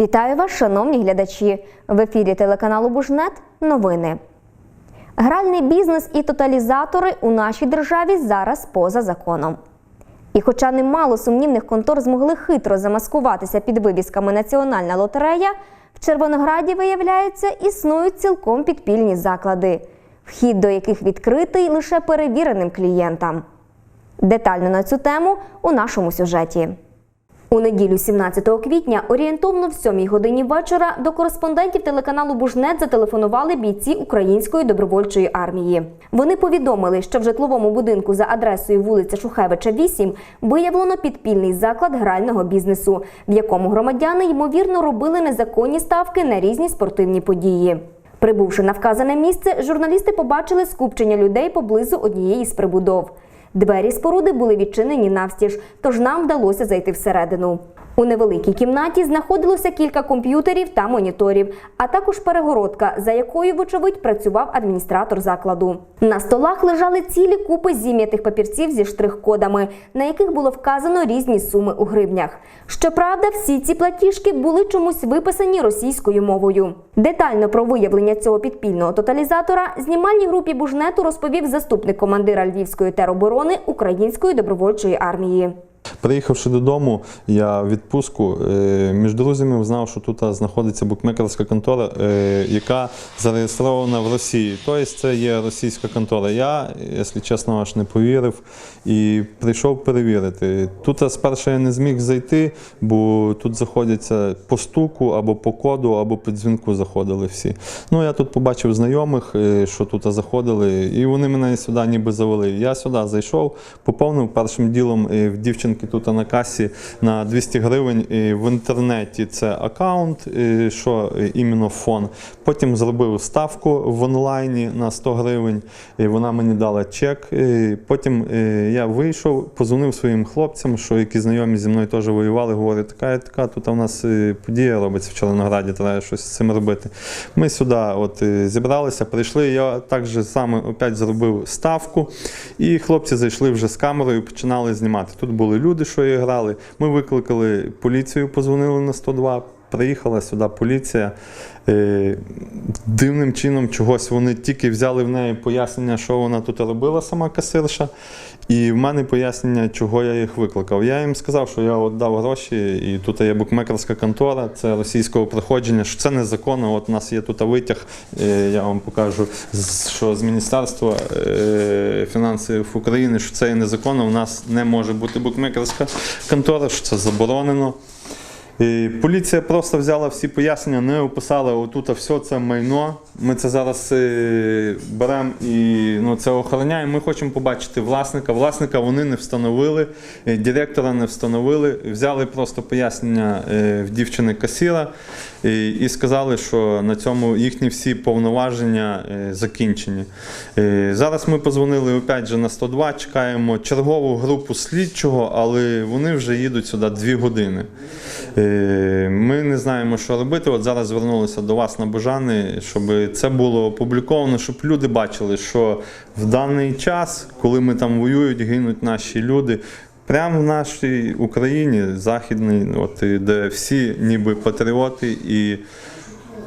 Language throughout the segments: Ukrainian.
Вітаю вас, шановні глядачі! В ефірі телеканалу Бужнет. Новини. Гральний бізнес і тоталізатори у нашій державі зараз поза законом. І хоча немало сумнівних контор змогли хитро замаскуватися під вивісками Національна лотерея, в Червонограді, виявляється, існують цілком підпільні заклади, вхід до яких відкритий лише перевіреним клієнтам. Детально на цю тему у нашому сюжеті. У неділю 17 квітня орієнтовно в 7 годині вечора до кореспондентів телеканалу Бужнет зателефонували бійці Української добровольчої армії. Вони повідомили, що в житловому будинку за адресою вулиця Шухевича, 8 виявлено підпільний заклад грального бізнесу, в якому громадяни ймовірно робили незаконні ставки на різні спортивні події. Прибувши на вказане місце, журналісти побачили скупчення людей поблизу однієї з прибудов. Двері споруди були відчинені навстіж, тож нам вдалося зайти всередину. У невеликій кімнаті знаходилося кілька комп'ютерів та моніторів, а також перегородка, за якою, вочевидь, працював адміністратор закладу. На столах лежали цілі купи зім'ятих папірців зі штрих-кодами, на яких було вказано різні суми у гривнях. Щоправда, всі ці платіжки були чомусь виписані російською мовою. Детально про виявлення цього підпільного тоталізатора знімальній групі Бужнету розповів заступник командира Львівської тероборони Української добровольчої армії. Приїхавши додому, я в відпустку е, між друзями узнав, що тут знаходиться букмекерська контора, е, яка зареєстрована в Росії. Тобто це є російська контора. Я, якщо чесно, аж не повірив і прийшов перевірити. Тут спершу я не зміг зайти, бо тут заходяться по стуку або по коду, або по дзвінку заходили всі. Ну я тут побачив знайомих, е, що тут заходили, і вони мене сюди ніби завели. Я сюди зайшов, поповнив першим ділом в дівчинки тут на касі на 200 гривень е, в інтернеті. Це аккаунт, що іменно фон. Потім зробив ставку в онлайні на 100 гривень. і Вона мені дала чек. Потім е, я вийшов, позвонив своїм хлопцям, що які знайомі зі мною теж воювали. Говорять, така і така, тут у нас е, подія робиться в Чорнограді, треба щось з цим робити. Ми сюди от, е, зібралися, прийшли. Я так же саме опять зробив ставку, і хлопці зайшли вже з камерою, починали знімати. Тут були що її грали. Ми викликали поліцію, позвонили на 102. Приїхала сюди поліція. Е, Дивним чином чогось вони тільки взяли в неї пояснення, що вона тут робила, сама касирша. І в мене пояснення, чого я їх викликав. Я їм сказав, що я дав гроші, і тут є букмекерська контора, це російського проходження, що це незаконно. От у нас є тут витяг, е, я вам покажу, що з Міністерства е, фінансів України, що це є незаконно. У нас не може бути букмекерська контора, що це заборонено. І поліція просто взяла всі пояснення, не описала отут все це майно. Ми це зараз е, беремо і ну, це охороняємо. Ми хочемо побачити власника. Власника вони не встановили, е, директора не встановили. Взяли просто пояснення е, в дівчини касіра і, сказали, що на цьому їхні всі повноваження е, закінчені. Е, Зараз ми позвонили опять же на 102, чекаємо чергову групу слідчого, але вони вже їдуть сюди дві години. Е, Ми не знаємо, що робити. От зараз звернулися до вас на Божани, щоб це було опубліковано, щоб люди бачили, що в даний час, коли ми там воюють, гинуть наші люди. Прямо в нашій Україні, західній, от, де всі ніби патріоти, і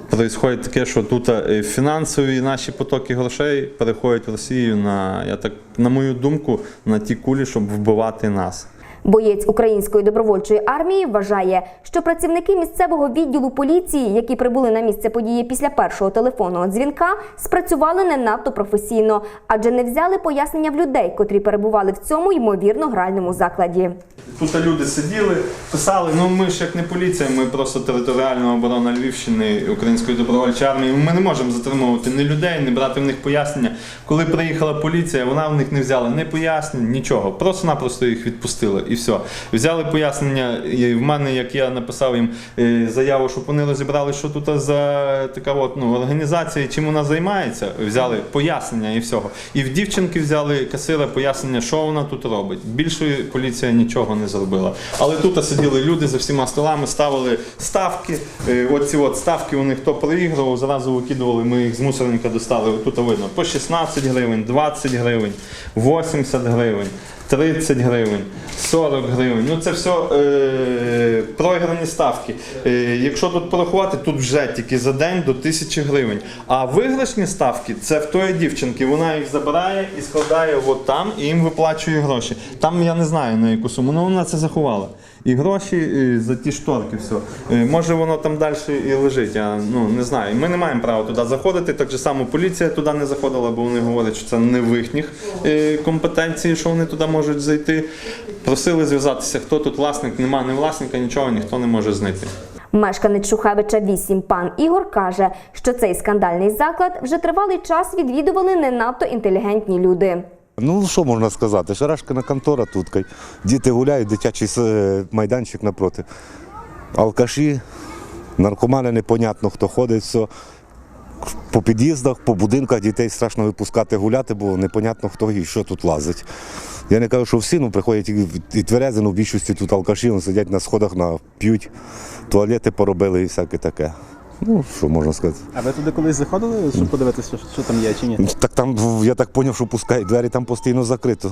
Происходить таке, що тут е, фінансові наші потоки грошей переходять в Росію на, я так, на мою думку, на ті кулі, щоб вбивати нас. Боєць Української добровольчої армії вважає, що працівники місцевого відділу поліції, які прибули на місце події після першого телефонного дзвінка, спрацювали не надто професійно, адже не взяли пояснення в людей, котрі перебували в цьому ймовірно гральному закладі. Тут люди сиділи, писали, ну ми ж як не поліція, ми просто територіальна оборона Львівщини Української добровольчої армії. Ми не можемо затримувати ні людей, не брати в них пояснення. Коли приїхала поліція, вона в них не взяла ні пояснень, нічого. Просто-напросто їх відпустили і все. Взяли пояснення, і в мене, як я написав їм е, заяву, щоб вони розібрали, що тут за така от, ну, організація, чим вона займається. Взяли пояснення і всього. І в дівчинки взяли касира пояснення, що вона тут робить. Більше поліція нічого не зробила. Але тут сиділи люди за всіма столами, ставили ставки. Е, Оці от ставки вони хто проігрував, зразу викидували, ми їх з мусорника достали. Тут видно по 16 гривень, 20 гривень, 80 гривень. 30 гривень, 40 гривень. Ну це все е, програні ставки. Е, якщо тут порахувати, тут вже тільки за день до 1000 гривень. А виграшні ставки це в тої дівчинки. Вона їх забирає і складає от там, і їм виплачує гроші. Там я не знаю на яку суму, але вона це заховала. І гроші е, за ті шторки, все. Е, Може воно там далі і лежить, я ну не знаю. Ми не маємо права туди заходити. Так само поліція туди не заходила, бо вони говорять, що це не в їхніх е, компетенції, що вони туди можуть зайти. Просили зв'язатися, хто тут власник, нема не власника, нічого ніхто не може знайти. Мешканець Шухевича 8 пан Ігор каже, що цей скандальний заклад вже тривалий час відвідували не надто інтелігентні люди. Ну, що можна сказати? Шарашкина контора тут. Діти гуляють, дитячий майданчик напроти. Алкаші, наркомани, непонятно хто ходить, все. По під'їздах, по будинках дітей страшно випускати гуляти, бо непонятно хто і що тут лазить. Я не кажу, що всі, ну приходять і, тверези, ну в більшості тут алкаші, вони сидять на сходах, п'ють, туалети поробили і всяке таке. Ну, що можна сказати. А ви туди колись заходили, щоб подивитися, що, що там є чи ні? Так там, я так зрозумів, що пускають, двері там постійно закрито.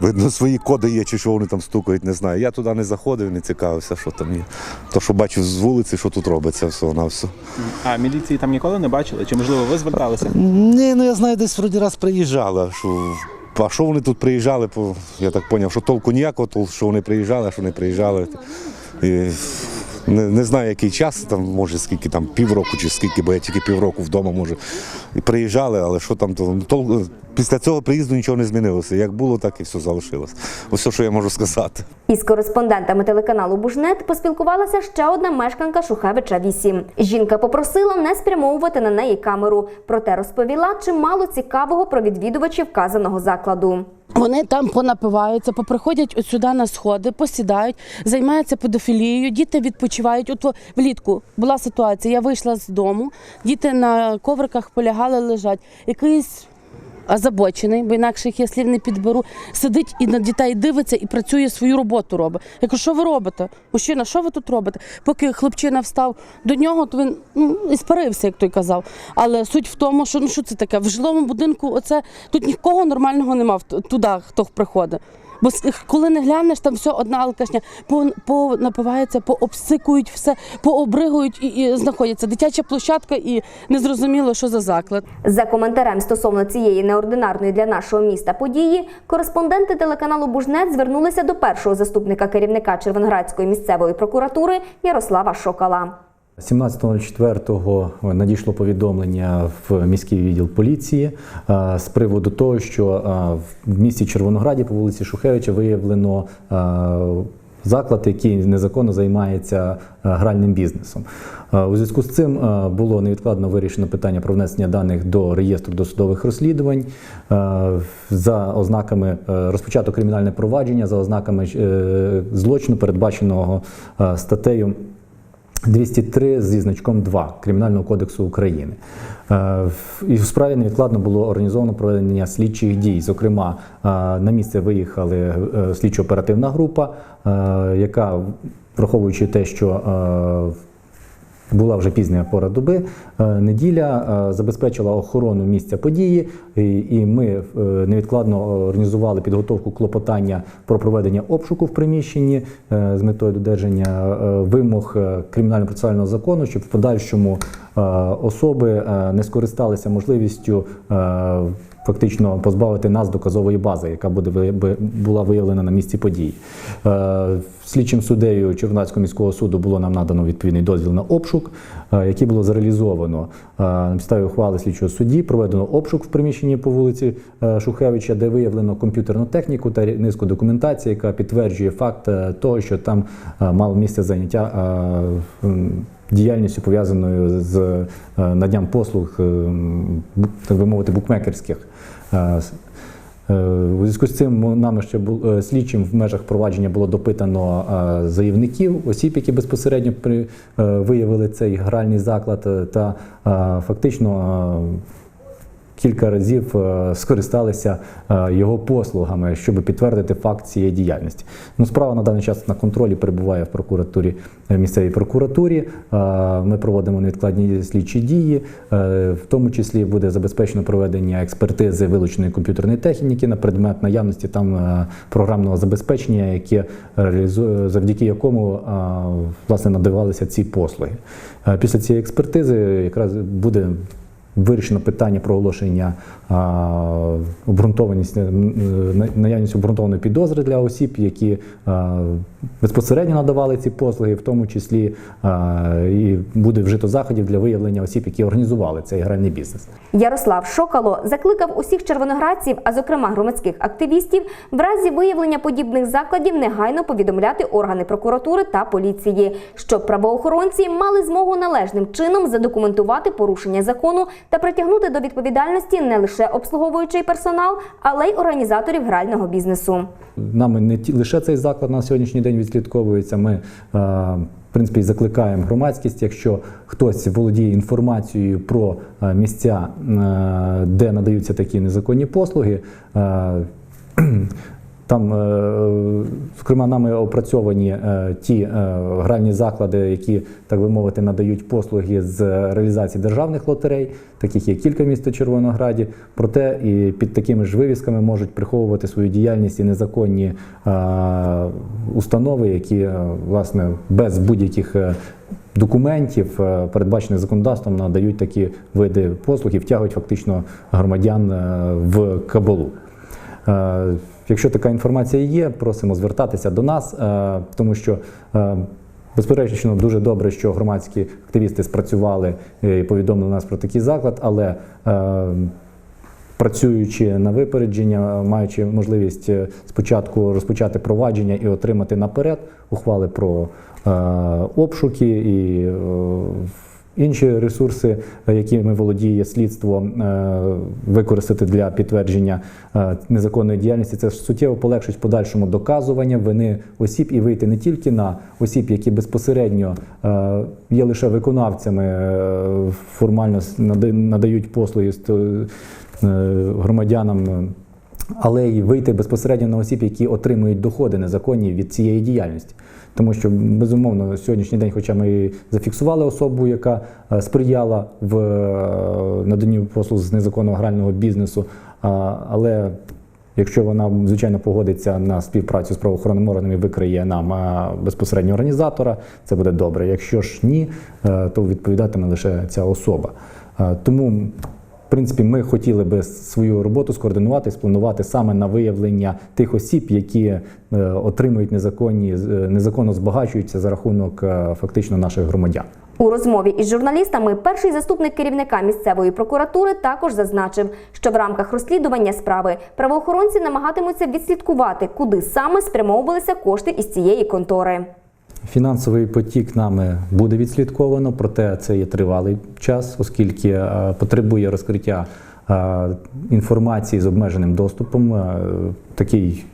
Видно, свої коди є, чи що вони там стукають, не знаю. Я туди не заходив, не цікавився, що там є. То, що бачив з вулиці, що тут робиться, все на все. А міліції там ніколи не бачили? Чи можливо ви зверталися? Ні, ну я знаю, десь вроді раз приїжджали. Що... А що вони тут приїжджали, я так зрозумів, що толку ніякого, то, що вони приїжджали, а що не приїжджали. І... Не, не знаю, який час, там, може, скільки там, півроку чи скільки, бо я тільки півроку вдома, може. Приїжджали, але що там, то, ну, тол- після цього приїзду нічого не змінилося. Як було, так і все залишилось. Ось все, що я можу сказати. Із кореспондентами телеканалу Бужнет поспілкувалася ще одна мешканка Шухевича 8. Жінка попросила не спрямовувати на неї камеру, проте розповіла чимало цікавого про відвідувачів вказаного закладу. Вони там понапиваються, поприходять от сюди на сходи, посідають, займаються педофілією, діти відпочивають. От влітку була ситуація, я вийшла з дому, діти на ковриках полягали, лежать. Якийсь озабочений, бо інакше я слів не підберу, сидить і на дітей дивиться і працює свою роботу робить. Я кажу, що ви робите? Мужчина, що ви тут робите? Поки хлопчина встав до нього, то він ну, і спарився, як той казав. Але суть в тому, що ну що це таке? В жилому будинку оце тут нікого нормального нема туди, хто приходить. Бо коли не глянеш, там все одна алкашня, по, по пообсикують все, пообригують і, і знаходяться дитяча площадка, і незрозуміло, що за заклад. За коментарем стосовно цієї неординарної для нашого міста події, кореспонденти телеканалу Бужнет звернулися до першого заступника керівника Червоноградської місцевої прокуратури Ярослава Шокала. 17.04 надійшло повідомлення в міський відділ поліції е, з приводу того, що е, в місті Червонограді по вулиці Шухевича виявлено е, заклад, який незаконно займається е, гральним бізнесом. Е, У зв'язку з цим е, було невідкладно вирішено питання про внесення даних до реєстру досудових розслідувань е, за ознаками е, розпочато кримінальне провадження за ознаками е, злочину, передбаченого е, статтею 203 зі значком 2 Кримінального кодексу України. Е, І в справі невідкладно було організовано проведення слідчих дій. Зокрема, е, на місце виїхали е, слідчо-оперативна група, яка, враховуючи те, що була вже пізня пора доби. е, Неділя е, забезпечила охорону місця події, і- ми е, невідкладно організували підготовку клопотання про проведення обшуку в приміщенні з метою додержання вимог кримінально-процесуального закону, щоб в подальшому особи не скористалися можливістю. Фактично позбавити нас доказової бази, яка буде була виявлена на місці події. Слідчим суддею Червонацького міського суду було нам надано відповідний дозвіл на обшук, е, який було зреалізовано Е, на підставі ухвали слідчого судді. Проведено обшук в приміщенні по вулиці е, Шухевича, де виявлено комп'ютерну техніку та низку документації, яка підтверджує факт того, що там мало місце заняття діяльністю пов'язаною з надням послуг, е, м, бу- так би мовити, букмекерських. Е, У зв'язку з цим нами ще бу- е, слідчим в межах провадження було допитано е, заявників, осіб, які безпосередньо при, виявили цей гральний заклад, та фактично кілька разів е, скористалися е, його послугами, щоб підтвердити факт цієї діяльності. Ну, справа на даний час на контролі перебуває в прокуратурі е, місцевій прокуратурі. Ми проводимо невідкладні слідчі дії, в тому числі буде забезпечено проведення експертизи вилученої комп'ютерної техніки на предмет наявності там програмного забезпечення, яке реалізує завдяки якому власне надавалися ці послуги. Після цієї експертизи якраз буде вирішено питання про оголошення а, обґрунтованість е, наявність обґрунтованої підозри для осіб, які безпосередньо надавали ці послуги, в тому числі і буде вжито заходів для виявлення осіб, які організували цей гральний бізнес. Ярослав Шокало закликав усіх червоноградців, а зокрема громадських активістів, в разі виявлення подібних закладів негайно повідомляти органи прокуратури та поліції, щоб правоохоронці мали змогу належним чином задокументувати порушення закону та притягнути до відповідальності не лише обслуговуючий персонал, але й організаторів грального бізнесу. Нами не лише цей заклад на сьогоднішній день відслідковується. Ми е, в принципі закликаємо громадськість, якщо хтось володіє інформацією про е, місця, е, де надаються такі незаконні послуги. Там, е, зокрема, нами опрацьовані е, ті е, гральні заклади, які, так би мовити, надають послуги з реалізації державних лотерей, таких є кілька міст у Червонограді. Проте і під такими ж вивісками можуть приховувати свою діяльність і незаконні установи, які власне без будь-яких документів, передбачених законодавством, надають такі види послуг і втягують фактично громадян в кабалу. Якщо така інформація є, просимо звертатися до нас, е, тому що е, безперечно дуже добре, що громадські активісти спрацювали і повідомили нас про такий заклад, але е, працюючи на випередження, маючи можливість спочатку розпочати провадження і отримати наперед ухвали про обшуки і е, інші ресурси, якими володіє слідство, е, використати для підтвердження е, незаконної діяльності, це суттєво полегшить в подальшому доказування вини осіб і вийти не тільки на осіб, які безпосередньо е, є лише виконавцями, формально надають послуги громадянам. Е, Але й вийти безпосередньо на осіб, які отримують доходи незаконні від цієї діяльності. Тому що, безумовно, сьогоднішній день, хоча ми зафіксували особу, яка е, сприяла в е, наданні послуг з незаконного грального бізнесу, але якщо вона, звичайно, погодиться на співпрацю з правоохоронними органами, викриє нам е, безпосередньо організатора, це буде добре. Якщо ж ні, е, то відповідатиме лише ця особа. Е, Тому принципі, ми хотіли би свою роботу скоординувати, спланувати саме на виявлення тих осіб, які е, отримують незаконні, е, незаконно збагачуються за рахунок е, фактично наших громадян. У розмові із журналістами перший заступник керівника місцевої прокуратури також зазначив, що в рамках розслідування справи правоохоронці намагатимуться відслідкувати, куди саме спрямовувалися кошти із цієї контори. Фінансовий потік нами буде відслідковано, проте це є тривалий час, оскільки е, потребує розкриття е, інформації з обмеженим доступом. Е, Такий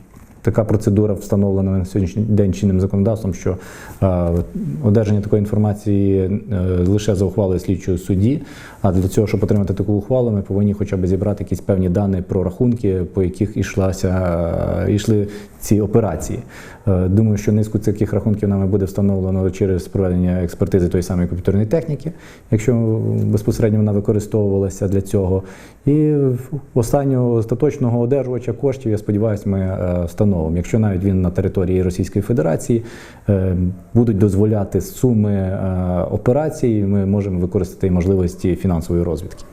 Така процедура встановлена на сьогоднішній день чинним законодавством, що е, одержання такої інформації е, лише за ухвалою слідчого судді. А для цього, щоб отримати таку ухвалу, ми повинні хоча б зібрати якісь певні дані про рахунки, по яких ішлася, е, йшли ці операції. Думаю, що низку таких рахунків нами буде встановлено через проведення експертизи тої самої комп'ютерної техніки, якщо безпосередньо вона використовувалася для цього. І останнього остаточного одержувача коштів, я сподіваюся, ми е, встановимо. Якщо навіть він на території Російської Федерації е, будуть дозволяти суми е, операцій, ми можемо використати можливості фінансової розвідки.